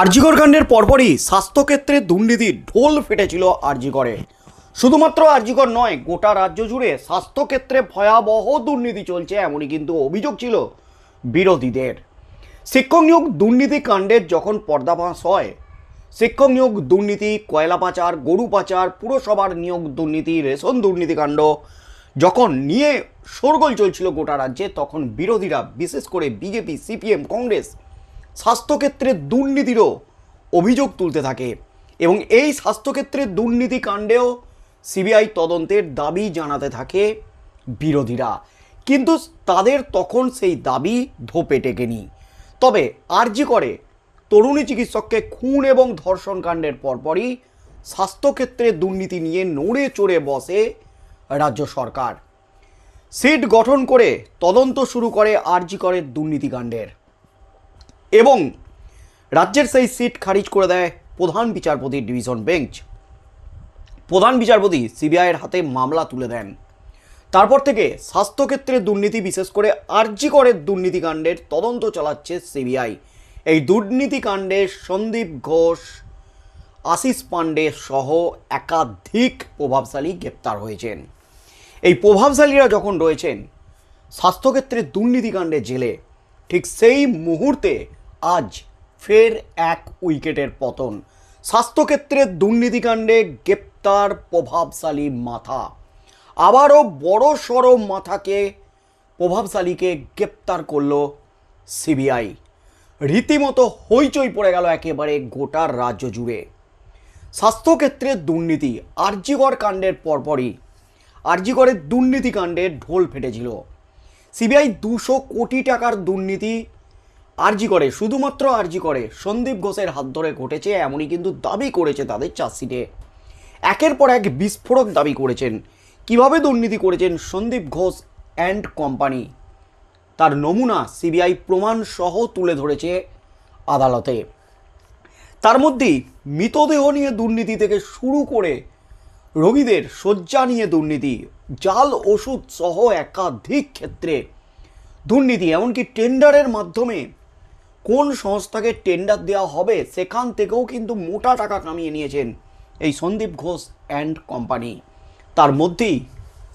আরজিকর কাণ্ডের পরপরই স্বাস্থ্যক্ষেত্রে দুর্নীতির ঢোল ফেটেছিল আরজিকরে শুধুমাত্র আরজিকর নয়, গোটা রাজ্য জুড়ে স্বাস্থ্যক্ষেত্রে ভয়াবহ দুর্নীতি চলছে এমনই কিন্তু অভিযোগ ছিল বিরোধীদের। শিক্ষক নিয়োগ দুর্নীতি কাণ্ডের যখন পর্দাফাঁস হয়, শিক্ষক নিয়োগ দুর্নীতি, কয়লা পাচার, গরু পাচার, পুরসভার নিয়োগ দুর্নীতি, রেশন দুর্নীতিকাণ্ড যখন নিয়ে শোরগোল চলছিল গোটা রাজ্যে, তখন বিরোধীরা বিশেষ করে বিজেপি, সিপিএম, কংগ্রেস স্বাস্থ্যক্ষেত্রে দুর্নীতিরও অভিযোগ তুলতে থাকে এবং এই স্বাস্থ্যক্ষেত্রে দুর্নীতি কাণ্ডেও সিবিআই তদন্তের দাবি জানাতে থাকে বিরোধীরা। কিন্তু তাদের তখন সেই দাবি ধোপে টেকেনি। তবে আরজি করে তরুণী চিকিৎসককে খুন এবং ধর্ষণ কাণ্ডের পরপরই স্বাস্থ্যক্ষেত্রে দুর্নীতি নিয়ে নড়ে চড়ে বসে রাজ্য সরকার। সিট গঠন করে তদন্ত শুরু করে আরজি করে দুর্নীতিকাণ্ডের এবং রাজ্যের সেই সিট খারিজ করে দেয় প্রধান বিচারপতির ডিভিশন বেঞ্চ। প্রধান বিচারপতি সিবিআইয়ের হাতে মামলা তুলে দেন। তারপর থেকে স্বাস্থ্যক্ষেত্রে দুর্নীতি বিশেষ করে আর্যিকরের দুর্নীতিকাণ্ডের তদন্ত চালাচ্ছে সিবিআই। এই দুর্নীতিকাণ্ডে সন্দীপ ঘোষ, আশিস পাণ্ডে সহ একাধিক প্রভাবশালী গ্রেপ্তার হয়েছেন। এই প্রভাবশালীরা যখন রয়েছেন, স্বাস্থ্যক্ষেত্রে দুর্নীতিকাণ্ডে জেলে, ঠিক সেই মুহূর্তে আজ ফের এক উইকেটের পতন। স্বাস্থ্যক্ষেত্রে দুর্নীতিকাণ্ডে গ্রেপ্তার প্রভাবশালী মাথা। আবারও বড় সড়ো মাথাকে প্রভাবশালীকে গ্রেপ্তার করল সিবিআই। রীতিমতো হইচই পড়ে গেল একেবারে গোটা রাজ্য জুড়ে। স্বাস্থ্যক্ষেত্রে দুর্নীতি আরজিগড় কাণ্ডের পরপরই আরজিগড়ের দুর্নীতি কাণ্ডের ঢোল ফেটেছিল। সিবিআই দুশো কোটি টাকার দুর্নীতি আরজি করে, শুধুমাত্র আরজি করে। সন্দীপ ঘোষের হাত ধরে ঘটেছে এমনই কিন্তু দাবি করেছে তাদের চার্জশিটে একের পর এক বিস্ফোরক দাবি করেছেন। কীভাবে দুর্নীতি করেছেন সন্দীপ ঘোষ অ্যান্ড কোম্পানি? তার নমুনা সিবিআই প্রমাণ সহ তুলে ধরেছে আদালতে। তার মধ্যেই মৃতদেহ নিয়ে দুর্নীতি থেকে শুরু করে রোগীদের শয্যা নিয়ে দুর্নীতি, জাল ওষুধ সহ একাধিক ক্ষেত্রে দুর্নীতি, এমনকি টেন্ডারের মাধ্যমে কোন সংস্থাকে টেন্ডার দেওয়া হবে সেখান থেকেও কিন্তু মোটা টাকা কামিয়ে নিয়েছেন এই সন্দীপ ঘোষ অ্যান্ড কোম্পানি তার মধ্যেই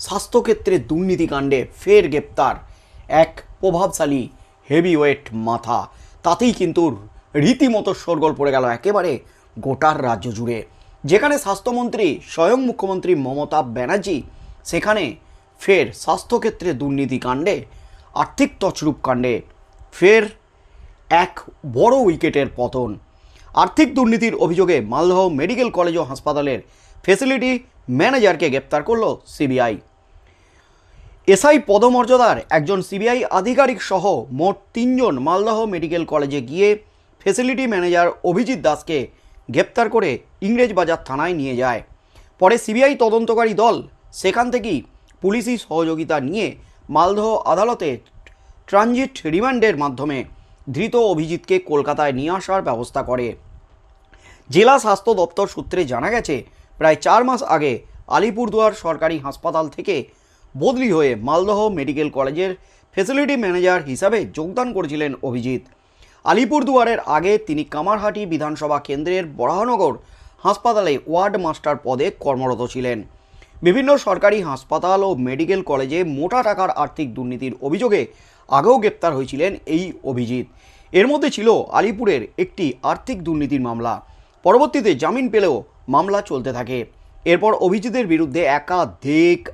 স্বাস্থ্যক্ষেত্রে দুর্নীতিকাণ্ডে ফের গ্রেপ্তার। এক প্রভাবশালী হেভিওয়েট মাথা। তাতেই কিন্তু রীতিমতো সরগোল পড়ে গেল একেবারে গোটার রাজ্য জুড়ে। যেখানে স্বাস্থ্যমন্ত্রী, স্বয়ং মুখ্যমন্ত্রী মমতা ব্যানার্জি, সেখানে ফের স্বাস্থ্যক্ষেত্রে দুর্নীতিকাণ্ডে আর্থিক তছরূপ কাণ্ডে ফের এক বড় উইকেটের পতন। আর্থিক দুর্নীতির অভিযোগে মালদহ মেডিকেল কলেজ ও হাসপাতালের ফেসিলিটি ম্যানেজারকে গ্রেপ্তার করল সিবিআই। এসআই পদমর্যাদার একজন সিবিআই আধিকারিক সহ মোট তিনজন মালদহ মেডিকেল কলেজে গিয়ে ফেসিলিটি ম্যানেজার অভিজিৎ দাসকে গ্রেপ্তার করে ইংরেজবাজার থানায় নিয়ে যায়। পরে সিবিআই তদন্তকারী দল সেখান থেকেই পুলিশি সহযোগিতা নিয়ে মালদহ আদালতে ট্রানজিট রিমান্ডের মাধ্যমে ধৃত অভিজিৎকে কলকাতায় নিয়ে আসার ব্যবস্থা করে। জেলা স্বাস্থ্য দপ্তর সূত্রে জানা গেছে, প্রায় চার মাস আগে আলিপুরদুয়ার সরকারি হাসপাতাল থেকে বদলি হয়ে মালদহ মেডিকেল কলেজের ফেসিলিটি ম্যানেজার হিসাবে যোগদান করেছিলেন অভিজিৎ। আলিপুরদুয়ারের আগে তিনি কামারহাটি বিধানসভা কেন্দ্রের বরাহনগর হাসপাতালে ওয়ার্ড মাস্টার পদে কর্মরত ছিলেন। বিভিন্ন সরকারি হাসপাতাল ও মেডিকেল কলেজে মোটা টাকার আর্থিক দুর্নীতির অভিযোগে আগেও গ্রেপ্তার হয়েছিলেন এই অভিজিৎ। এর মধ্যে ছিল আলিপুরের একটি আর্থিক দুর্নীতির মামলা। পরবর্তীতে জামিন পেলেও মামলা চলতে থাকে। এরপর অভিজিতের বিরুদ্ধে একাধিক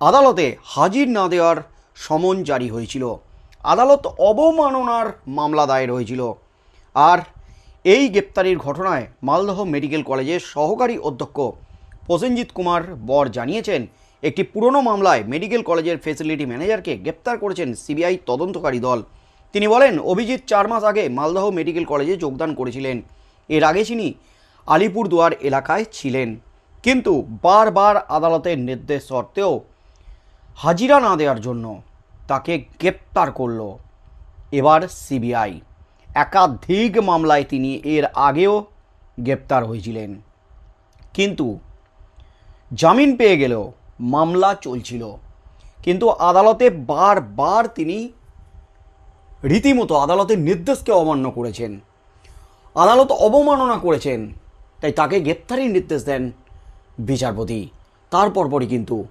আদালতে হাজির না দেওয়ার সমন জারি হয়েছিল। আদালত অবমাননার মামলা দায়ের হয়েছিল। আর এই গ্রেপ্তারির ঘটনায় মালদহ মেডিকেল কলেজের সহকারী অধ্যক্ষ প্রসেনজিৎ কুমার বর জানিয়েছেন একটি পুরনো মামলায় মেডিকেল কলেজের ফেসিলিটি ম্যানেজারকে গ্রেপ্তার করেছেন সিবিআই তদন্তকারী দল। তিনি বলেন, অভিজিৎ চার মাস আগে মালদহ মেডিকেল কলেজে যোগদান করেছিলেন। এর আগে তিনি আলিপুরদুয়ার এলাকায় ছিলেন। কিন্তু বারবার আদালতের নির্দেশ সত্ত্বেও হাজিরা না দেওয়ার জন্য তাকে গ্রেপ্তার করল। এবার সিবিআই একাধিক মামলায় তিনি এর আগেও গ্রেপ্তার হয়েছিলেন। কিন্তু জামিন পেয়ে গেলেও মামলা চলছিল। কিন্তু আদালতে বারবার তিনি রীতিমতো আদালতের নির্দেশকে অমান্য করেছেন। আদালত অবমাননা করেছেন। তাই তাকে গ্রেপ্তারির নির্দেশ দেন বিচারপতি। তার পরপরই কিন্তু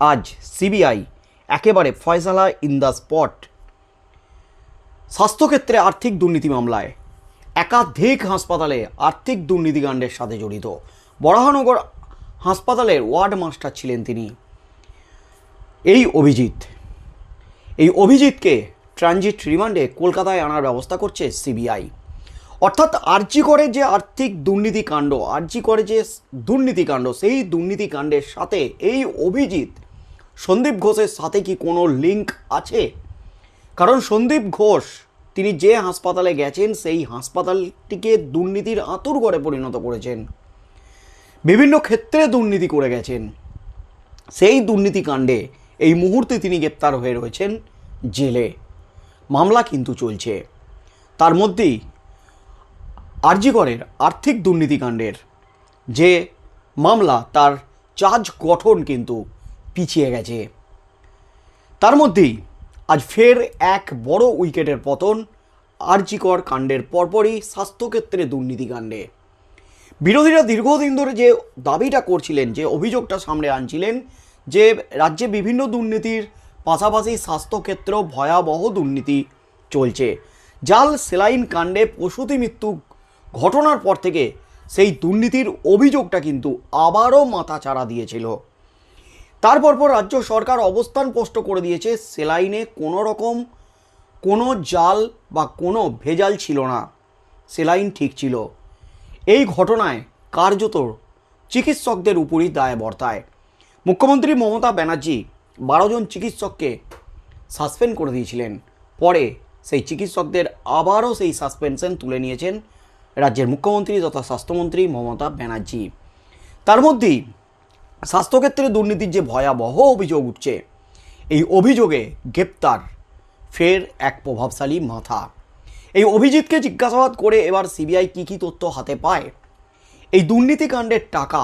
আজ সিবিআই একেবারে ফয়সালা ইন দ্য স্পট স্বাস্থ্যক্ষেত্রে আর্থিক দুর্নীতি মামলায়। একাধিক হাসপাতালে আর্থিক দুর্নীতিকাণ্ডের সাথে জড়িত। বরাহনগর হাসপাতালের ওয়ার্ড মাস্টার ছিলেন তিনি। এই অভিজিৎ, এই অভিজিৎকে ট্রানজিট রিমান্ডে কলকাতায় আনার ব্যবস্থা করছে সিবিআই। অর্থাৎ আরজি করে যে আর্থিক দুর্নীতিকাণ্ড আরজি করে যে দুর্নীতিকাণ্ড সেই দুর্নীতিকাণ্ডের সাথে এই অভিজিৎ, সন্দীপ ঘোষের সাথে কি কোনো লিঙ্ক আছে? কারণ সন্দীপ ঘোষ, তিনি যে হাসপাতালে গেছেন, সেই হাসপাতালটিকে দুর্নীতির আঁতুর ঘরে পরিণত করেছেন। বিভিন্ন ক্ষেত্রে দুর্নীতি করে গেছেন। সেই দুর্নীতিকাণ্ডে এই মুহূর্তে তিনি গ্রেপ্তার হয়ে রয়েছেন জেলে। মামলা কিন্তু চলছে। তার মধ্যেই আরজিকরের আর্থিক দুর্নীতিকাণ্ডের যে মামলা, তার চার্জ গঠন কিন্তু পিছিয়ে গেছে। তার মধ্যেই আজ ফের এক বড় উইকেটের পতন আরজিকর কাণ্ডের পরপরই স্বাস্থ্যক্ষেত্রে দুর্নীতিকাণ্ডে বিরোধীরা দীর্ঘদিন ধরে যে দাবিটা করছিলেন, যে অভিযোগটা সামনে আনছিলেন, যে রাজ্যে বিভিন্ন দুর্নীতির পাশাপাশি স্বাস্থ্যক্ষেত্র ভয়াবহ দুর্নীতি চলছে। জাল, সেলাইন কাণ্ডে প্রসূতি মৃত্যু ঘটনার পর থেকে সেই দুর্নীতির অভিযোগটা কিন্তু আবারও মাথা চাড়া দিয়েছিল। তারপর পর রাজ্য সরকার অবস্থান স্পষ্ট করে দিয়েছে, সেলাইনে কোনো রকম কোনো জাল বা কোনো ভেজাল ছিল না। সেলাইন ঠিক ছিল। এই ঘটনায় কার্যত চিকিৎসকদের উপরই দায় বর্তায়। মুখ্যমন্ত্রী মমতা ব্যানার্জি বারো জন চিকিৎসককে সাসপেন্ড করে দিয়েছিলেন। পরে সেই চিকিৎসকদের আবারও সেই সাসপেনশন তুলে নিয়েছেন রাজ্যের মুখ্যমন্ত্রী তথা স্বাস্থ্যমন্ত্রী মমতা ব্যানার্জি। তার মধ্যেই স্বাস্থ্যক্ষেত্রে দুর্নীতির যে ভয়াবহ অভিযোগ উঠছে, এই অভিযোগে গ্রেপ্তার ফের এক প্রভাবশালী মাথা। এই অভিজিৎকে জিজ্ঞাসাবাদ করে এবার সিবিআই কী কী তথ্য হাতে পায়? এই দুর্নীতিকাণ্ডের টাকা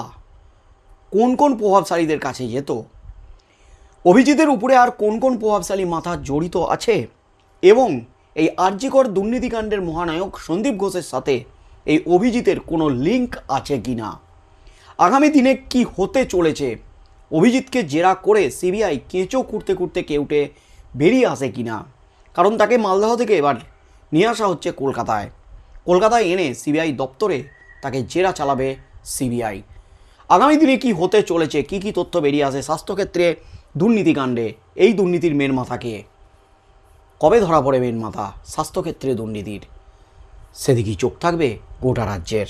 কোন কোন প্রভাবশালীদের কাছে যেত? অভিজিতের উপরে আর কোন কোন প্রভাবশালী মাথা জড়িত আছে? এবং এই আর্যিকর দুর্নীতিকাণ্ডের মহানায়ক সন্দীপ ঘোষের সাথে এই অভিজিতের কোনো লিঙ্ক আছে কি না? আগামী দিনে কি হতে চলেছে? অভিজিৎকে জেরা করে সিবিআই কেঁচো কুড়তে কুড়তে কেউটে বেরিয়ে আসে কি না? কারণ তাকে মালদহ থেকে এবার নিয়ে আসা হচ্ছে কলকাতায়। কলকাতায় এনে সিবিআই দপ্তরে তাকে জেরা চালাবে সিবিআই। আগামী দিনে কি হতে চলেছে, কি কি তথ্য বেরিয়ে আসে স্বাস্থ্যক্ষেত্রে দুর্নীতিকাণ্ডে, এই দুর্নীতির মেন মাথাকে? কবে ধরা পড়ে মেন মাথা স্বাস্থ্যক্ষেত্রে দুর্নীতির? সেদিকেই চোখ থাকবে গোটা রাজ্যের।